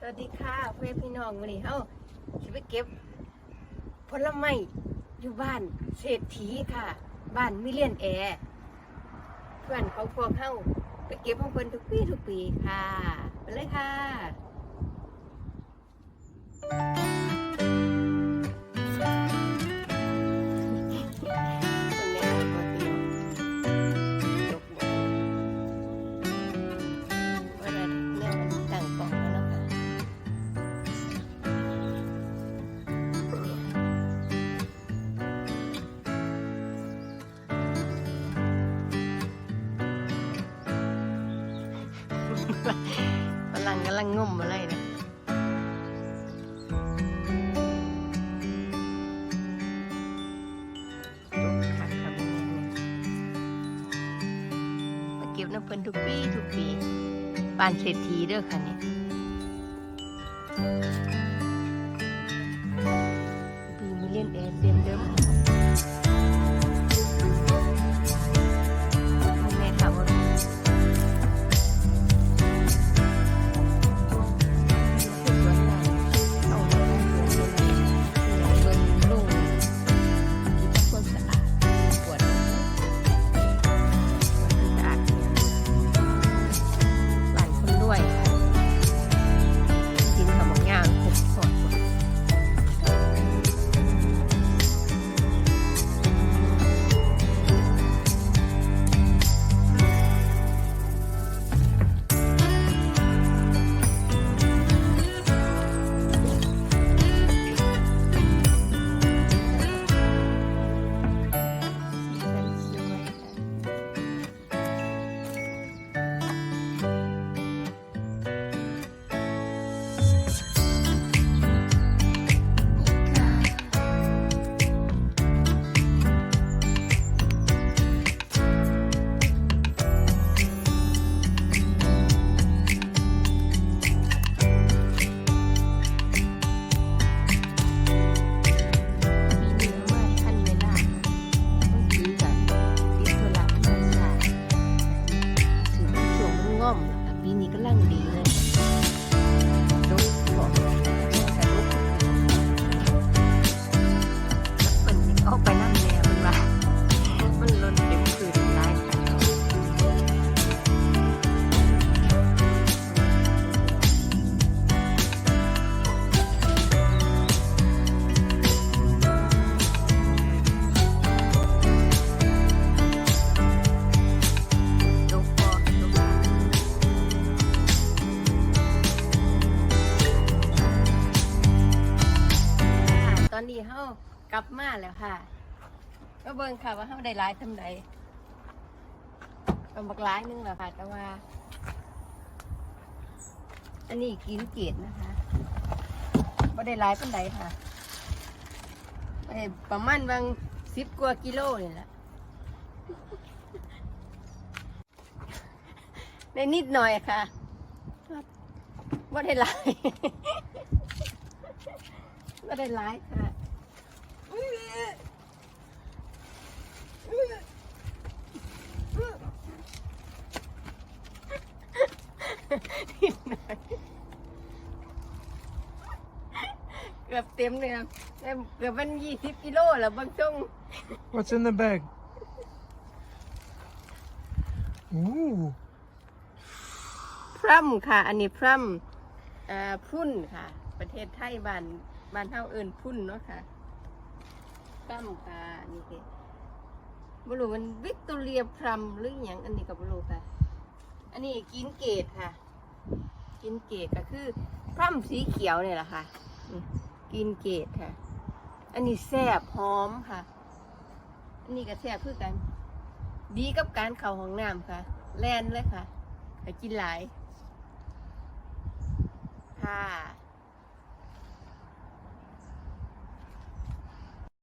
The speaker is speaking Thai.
สวัสดีค่ะเพื่อนพี่น้องวันนี้เฮาจะไปเก็บผลไม้อยู่บ้านเศรษฐีค่ะ บ้านมิเลียนแอร์เพื่อนของพวกเฮาไปเก็บของเพิ่นทุกปีทุกปีค่ะ ไปเลยค่ะ กำลังกำลังงมอะไรเนี่ยจุกคักครับเนี่ยมาเก็บน้ำเพิ่นทุกปี ทุกปีปานเศรษฐีเด้อค่ะเนี่ย ปีนี้ เฮากลับมาแล้วค่ะก็เบิ่งค่ะว่าเฮาได้หลายทำใดก็บักหลายนึงแล้วค่ะ แต่ว่า อันนี้กินเกตนะคะบ่ได้หลายปานใดค่ะไปประมาณบางสิบกว่ากิโลนี่แหละได้นิดหน่อยค่ะบ่ได้หลายก็ได้ไลฟ์ค่ะ เกือบเต็มเลยครับแต่เกือบมันยี่สิบกิโลแล้วบางช่วง What's in the bag? Ooh. พร่ำค่ะ อันนี้พร่ำอ่าพุ่นค่ะ ประเทศไทยบ้านบ้านเท่าเอินพุ่นเนาะค่ะพร่ำค่ะอันนี่คือบรูมันวิกตอเรียพรัมหรืออหย่างอันนี้กับบรูค่ะ อันนี้กินเกตค่ะ กินเกตก็คือพร่ำสีเขียวเนี่ยแหละค่ะ กินเกตค่ะ อันนี้แซ่บหอมค่ะ อันนี้ก็แซ่บคือกัน ดีกับการเข่าของน้ำค่ะ แล่นเลยค่ะไปกินหลาย ค่ะ